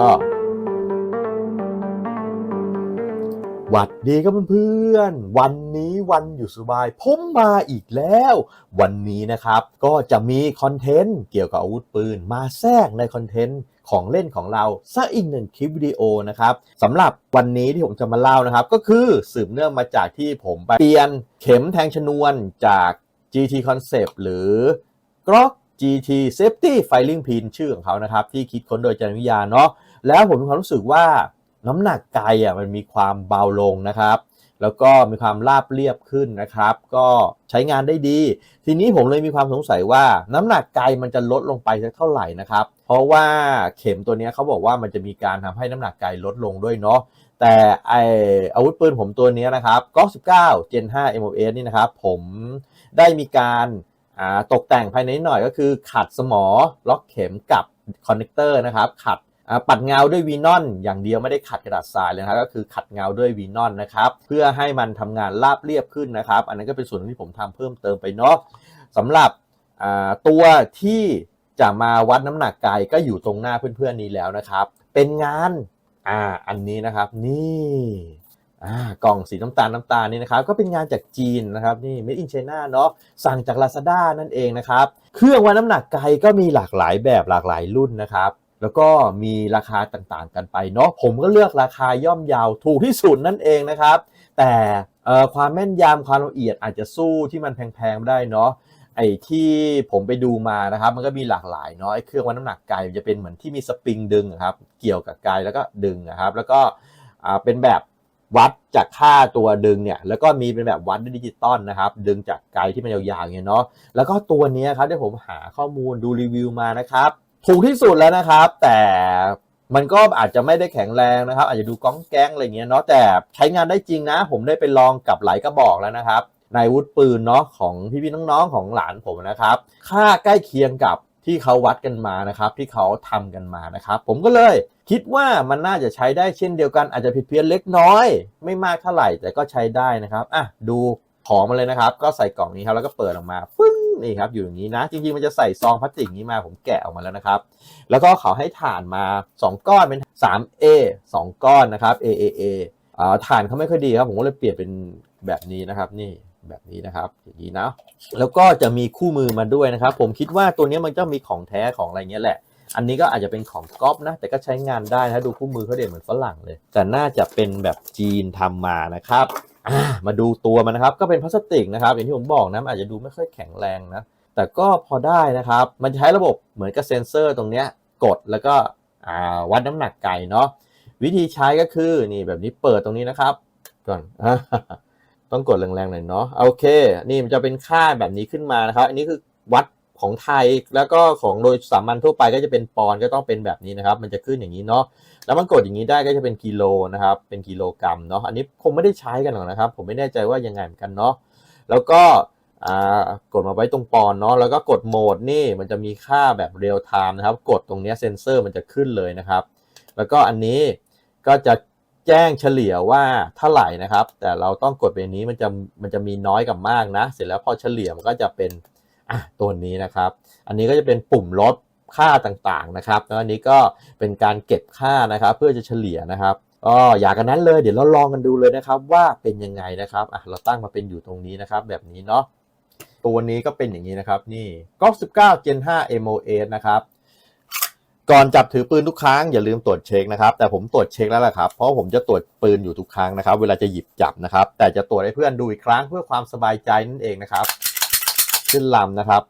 ก็ หวัดดีครับเพื่อนๆ วันนี้วันอยู่สบาย ผมมาอีกแล้ว วันนี้นะครับก็จะมีคอนเทนต์เกี่ยวกับอาวุธปืน มาแทรกในคอนเทนต์ของเล่นของเราสักอีกหนึ่งคลิปวิดีโอนะครับสำหรับวันนี้ที่ผมจะมาเล่านะครับ ก็คือสืบเนื่องมาจากที่ผมไปเปลี่ยนเข็มแทงชนวนจาก GT Concept หรือ Glock GT Safety Firing Pin ชื่อของเขานะครับ ที่คิดค้นโดยจันวิทยาเนาะ แล้วผมมีความรู้สึกว่าน้ำหนักไกอะมันมีความเบาลงนะครับ แล้วก็มีความราบเรียบขึ้นนะครับ ก็ใช้งานได้ดี ทีนี้ผมเลยมีความสงสัยว่าน้ำหนักไกมันจะลดลงไปสักเท่าไหร่นะครับ เพราะว่าเข็มตัวนี้เขาบอกว่ามันจะมีการทำให้น้ำหนักไกลดลงด้วยเนาะแต่ไออาวุธปืนผมตัวนี้นะครับก็19 Gen 5 MOS นี่นะครับ ผมได้มีการตกแต่งภายในหน่อยก็คือขัดสมอล็อกเข็มกับคอนเนคเตอร์นะครับ ขัด ปัดเงาด้วยวีนอนอย่างเดียวไม่ได้ขัดกระดาษทรายเลยนะครับก็คือขัดเงาด้วยวีนอนนะครับเพื่อให้มันทำงานราบเรียบขึ้นนะครับ อันนั้นก็เป็นส่วนที่ผมทำเพิ่มเติมไปเนาะสำหรับตัวที่จะมาวัดน้ำหนักไกลก็อยู่ตรงหน้าเพื่อนๆนี้แล้วนะครับ เป็นงานอ่าอันนี้นะครับนี่อ่ากล่องสีน้ำตาลน้ำตาลนี่นะครับก็เป็นงานจากจีนนะครับนี่ made in China เนาะสั่งจาก Lazada นั่นเองนะครับ เครื่องวัดน้ำหนักไกลก็มีหลากหลายแบบหลากหลายรุ่นนะครับ แล้วก็มีราคาต่างๆกันไปเนาะผมก็เลือกราคาย่อมเยาวถูกที่สุดนั่นเองนะครับ แต่ความแม่นยำความละเอียดอาจจะสู้ที่มันแพงๆไม่ได้เนาะไอ้ที่ผมไปดูมานะครับ มันก็มีหลากหลายเนาะไอ้เครื่องวัดน้ำหนักไกลมันจะเป็นเหมือนที่มีสปริงดึงอะครับ เกี่ยวกับไกลแล้วก็ดึงนะครับ แล้วก็เป็นแบบวัดจากค่าตัวดึงเนี่ยแล้วก็มีเป็นแบบวัดด้วยดิจิตอลนะครับ ดึงจากไกลที่มันยาวๆอย่างเงี้ยเนาะแล้วก็ตัวนี้ครับที่ผมหาข้อมูลดูรีวิวมานะครับ ถูกที่สุดแล้วนะครับ แต่มันก็อาจจะไม่ได้แข็งแรงนะครับ อาจจะดูก้องแก๊งอะไรเงี้ยเนาะแต่ใช้งานได้จริงนะ ผมได้ไปลองกับหลายกระบอกแล้วนะครับในวุธปืนเนาะของพี่ๆน้องๆของหลานผมนะครับ ค่าใกล้เคียงกับที่เขาวัดกันมานะครับ ที่เขาทำกันมานะครับ ผมก็เลยคิดว่ามันน่าจะใช้ได้เช่นเดียวกันอาจจะผิดเพี้ยนเล็กน้อย ไม่มากเท่าไหร่แต่ก็ใช้ได้นะครับอะดูของมาเลยนะครับ ก็ใส่กล่องนี้ครับแล้วก็เปิดออกมาปึ้ง นี่ครับอยู่อย่างนี้นะ จริงๆมันจะใส่ซองพลาสติกนี้มาผมแกะออกมาแล้วนะครับ แล้วก็เขาให้ถ่านมา 2 ก้อนเป็น 3A 2 ก้อนนะครับ AAA อ่าถ่านเขาไม่ค่อยดีครับ ผมก็เลยเปลี่ยนเป็นแบบนี้นะครับนี่แบบนี้นะครับอย่างนี้นะแล้วก็จะมีคู่มือมาด้วยนะครับ ผมคิดว่าตัวนี้มันจะมีของแท้ของอะไรเงี้ยแหละ อันนี้ก็อาจจะเป็นของก๊อปนะ แต่ก็ใช้งานได้นะดูคู่มือเขาเด่นเหมือนฝรั่งเลย แต่น่าจะเป็นแบบจีนทำมานะครับ มาดูตัวมันนะครับ ก็เป็นพลาสติกนะครับ อย่างที่ผมบอกนะอาจจะดูไม่ค่อยแข็งแรงนะ แต่ก็พอได้นะครับ มันใช้ระบบเหมือนกับเซ็นเซอร์ตรงเนี้ยกดแล้วก็วัดน้ำหนักไก่เนาะวิธีใช้ก็คือนี่แบบนี้เปิดตรงนี้นะครับ ก่อนต้องกดแรงๆหน่อยเนาะโอเค นี่มันจะเป็นค่าแบบนี้ขึ้นมานะครับ อันนี้คือวัด ของไทยแล้วก็ของโดยสามัญทั่วไปก็จะเป็นปอนก็ต้องเป็นแบบนี้นะครับ มันจะขึ้นอย่างนี้เนาะแล้วมันกดอย่างนี้ได้ก็จะเป็นกิโลนะครับ เป็นกิโลกรัมเนาะอันนี้คงไม่ได้ใช้กันหรอกนะครับ ผมไม่แน่ใจว่ายังไงเหมือนกันเนาะแล้วก็กดมาไว้ตรงปอนเนาะแล้วก็กดโหมดนี่มันจะมีค่าแบบเรียลไทม์นะครับ กดตรงนี้เซนเซอร์มันจะขึ้นเลยนะครับ แล้วก็อันนี้ก็จะแจ้งเฉลี่ยว่าเท่าไหร่นะครับ แต่เราต้องกดไปนี้มันจะมันจะมีน้อยกับมากนะ เสร็จแล้วพอเฉลี่ยมันก็จะเป็น อะตัวนี้นะครับ อันนี้ก็จะเป็นปุ่มลดค่าต่างๆนะครับแล้วอันนี้ก็เป็นการเก็บค่านะครับ เพื่อจะเฉลี่ยนะครับก็อยากกันนั้นเลยเดี๋ยวเราลองกันดูเลยนะครับ ว่าเป็นยังไงนะครับอะเราตั้งมาเป็นอยู่ตรงนี้นะครับ แบบนี้เนาะตัวนี้ก็เป็นอย่างนี้นะครับ นี่ก๊อก19 Gen 5 MOS นะครับก่อนจับถือปืนทุกครั้งอย่าลืมตรวจเช็คนะครับ แต่ผมตรวจเช็คแล้วล่ะครับ เพราะผมจะตรวจปืนอยู่ทุกครั้งนะครับ เวลาจะหยิบจับนะครับ แต่จะตรวจให้เพื่อนดูอีกครั้งเพื่อความสบายใจนั่นเองนะครับ ขึ้นลำนะครับ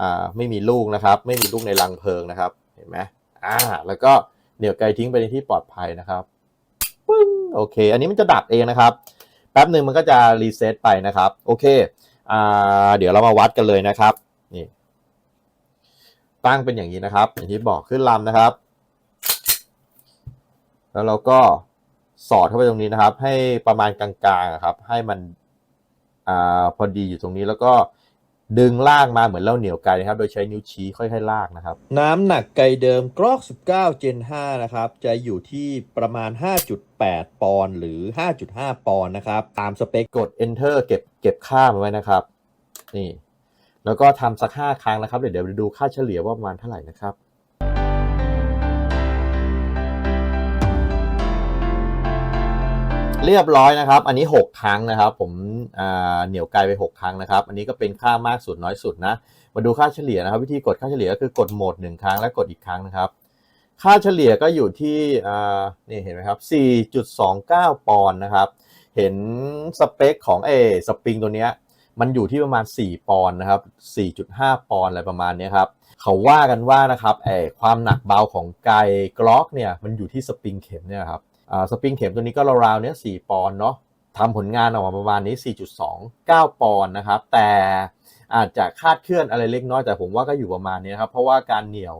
อ่าไม่มีลูกนะครับ ไม่มีลูกในรังเพลิงนะครับ เห็นไหมอ่า แล้วก็เหนี่ยวไกลทิ้งไปในที่ปลอดภัยนะครับปึ้งโอเค อันนี้มันจะดับเองนะครับ แป๊บหนึ่งมันก็จะรีเซ็ตไปนะครับ โอเคอ่าเดี๋ยวเรามาวัดกันเลยนะครับ นี่ ตั้งเป็นอย่างนี้นะครับ อย่างที่บอกขึ้นลำนะครับ แล้วเราก็สอดเข้าไปตรงนี้นะครับ ให้ประมาณกลางๆครับ ให้มันอ่าพอดีอยู่ตรงนี้แล้วก็ ดึงลากมาเหมือนเราเหนียวไกลนะครับ โดยใช้นิ้วชี้ค่อยๆลากนะครับ น้ำหนักไกลเดิมกรอก 19 Gen 5 นะครับ จะอยู่ที่ประมาณ 5.8 ปอนด์หรือ 5.5 ปอนด์นะครับ ตามสเปคกด enter เก็บเก็บค่ามาไว้นะครับ นี่ แล้วก็ทำสักห้าครั้งนะครับ เดี๋ยวเดี๋ยวดูค่าเฉลี่ยว่าประมาณเท่าไหร่นะครับ เรียบร้อยนะครับ อันนี้ 6 ครั้งนะครับ ผมเหนี่ยวไกลไป 6 ครั้งนะครับ อันนี้ก็เป็นค่ามากสุดน้อยสุดนะ มาดูค่าเฉลี่ยนะครับ วิธีกดค่าเฉลี่ยก็คือกดโหมด 1 ครั้งและกดอีกครั้งนะครับ ค่าเฉลี่ยก็อยู่ที่นี่เห็นไหมครับ 4.29 ปอนด์นะครับ เห็นสเปคของเอสปริงตัวเนี้ยมันอยู่ที่ประมาณ 4 ปอนด์นะครับ 4.5 ปอนด์อะไรประมาณนี้ครับ เขาว่ากันว่านะครับเอความหนักเบาของไกกล็อกเนี่ยมันอยู่ที่สปริงเข็มเนี่ยครับ สปริงเข็มตัวนี้ก็ราวๆเนี้ย4ปอนเนาะทำผลงานออกมาประมาณนี้ 4.29 ปอนด์นะครับ แต่อาจจะคาดเคลื่อนอะไรเล็กน้อย แต่ผมว่าก็อยู่ประมาณนี้นครับ เพราะว่าการเหนี่ยว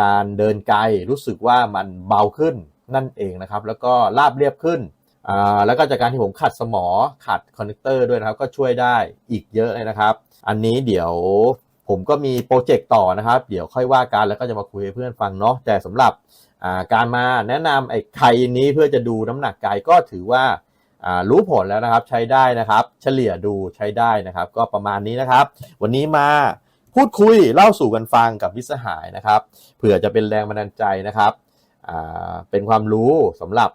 การเดินไกลรู้สึกว่ามันเบาขึ้นนั่นเองนะครับ แล้วก็ราบเรียบขึ้นอ่าแล้วก็จากการที่ผมขัดสมอ ขัดคอนเนคเตอร์ด้วยนะครับ ก็ช่วยได้อีกเยอะเลยนะครับ อันนี้เดี๋ยวผมก็มีโปรเจกต์ต่อนะครับ เดี๋ยวค่อยว่ากันแล้วก็จะมาคุยให้เพื่อนฟังเนาะ แต่สำหรับ การมาแนะนำไอ้ไข่นี้เพื่อจะดูน้ำหนักไกลก็ถือว่ารู้ผลแล้วนะครับใช้ได้นะครับ เฉลี่ยดูใช้ได้นะครับ ก็ประมาณนี้นะครับ วันนี้มาพูดคุยเล่าสู่กันฟังกับมิสหายนะครับเผื่อจะเป็นแรงบันดาลใจนะครับเป็นความรู้สำหรับ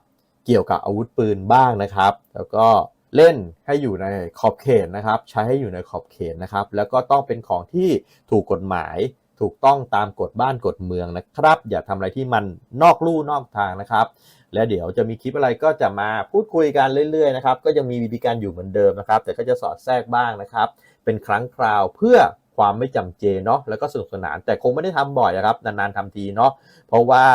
เกี่ยวกับอาวุธปืนบ้างนะครับ แล้วก็เล่นให้อยู่ในขอบเขตนะครับ ใช้ให้อยู่ในขอบเขตนะครับ แล้วก็ต้องเป็นของที่ถูกกฎหมาย ถูกต้องตามกฎบ้านกฎเมืองนะครับ อย่าทำอะไรที่มันนอกลู่นอกทางนะครับ และเดี๋ยวจะมีคลิปอะไรก็จะมาพูดคุยกันเรื่อยๆนะครับ ก็ยังมีวิธีการอยู่เหมือนเดิมนะครับ แต่ก็จะสอดแทรกบ้างนะครับ เป็นครั้งคราวเพื่อความไม่จำเจเนาะแล้วก็สนุกสนานแต่คงไม่ได้ทำบ่อยนะครับนานๆทำทีเนาะเพราะว่า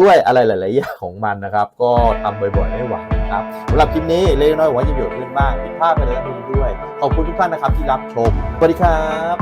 ด้วยอะไรหลาย ๆ อย่างของมันนะครับ ก็ทำบ่อยๆไม่ไหวนะครับสำหรับคลิปนี้เล็กน้อยหวังจะมีประโยชน์ขึ้นบ้างผิดพลาดไปแล้วด้วย ขอบคุณทุกท่านนะครับที่รับชมสวัสดีครับ